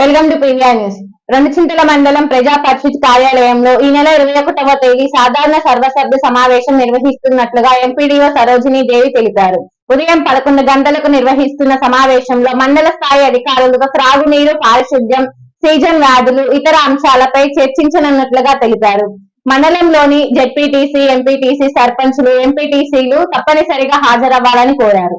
Welcome to Priya news. రెండు చింతల మండలం ప్రజా పరిషత్ కార్యాలయంలో ఈ నెల ఇరవై ఒకటవ తేదీ సాధారణ సర్వసభ్య సమావేశం నిర్వహిస్తున్నట్లుగా ఎంపీడీఓ సరోజిని దేవి తెలిపారు. ఉదయం పదకొండు గంటలకు నిర్వహిస్తున్న సమావేశంలో మండల స్థాయి అధికారులుగా త్రాగునీరు పారిశుద్ధ్యం సీజన్ వ్యాధులు ఇతర అంశాలపై చర్చించనున్నట్లుగా తెలిపారు. మండలంలోని జెడ్పీటీసీ ఎంపీటీసీ సర్పంచులు ఎంపీటీసీలు తప్పనిసరిగా హాజరవ్వాలని కోరారు.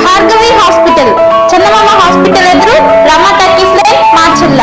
భార్గవి హాస్పిటల్. చందమామ హాస్పిటల్ ఎదురు రమా టాకీస్ లైన్ మాచల్ల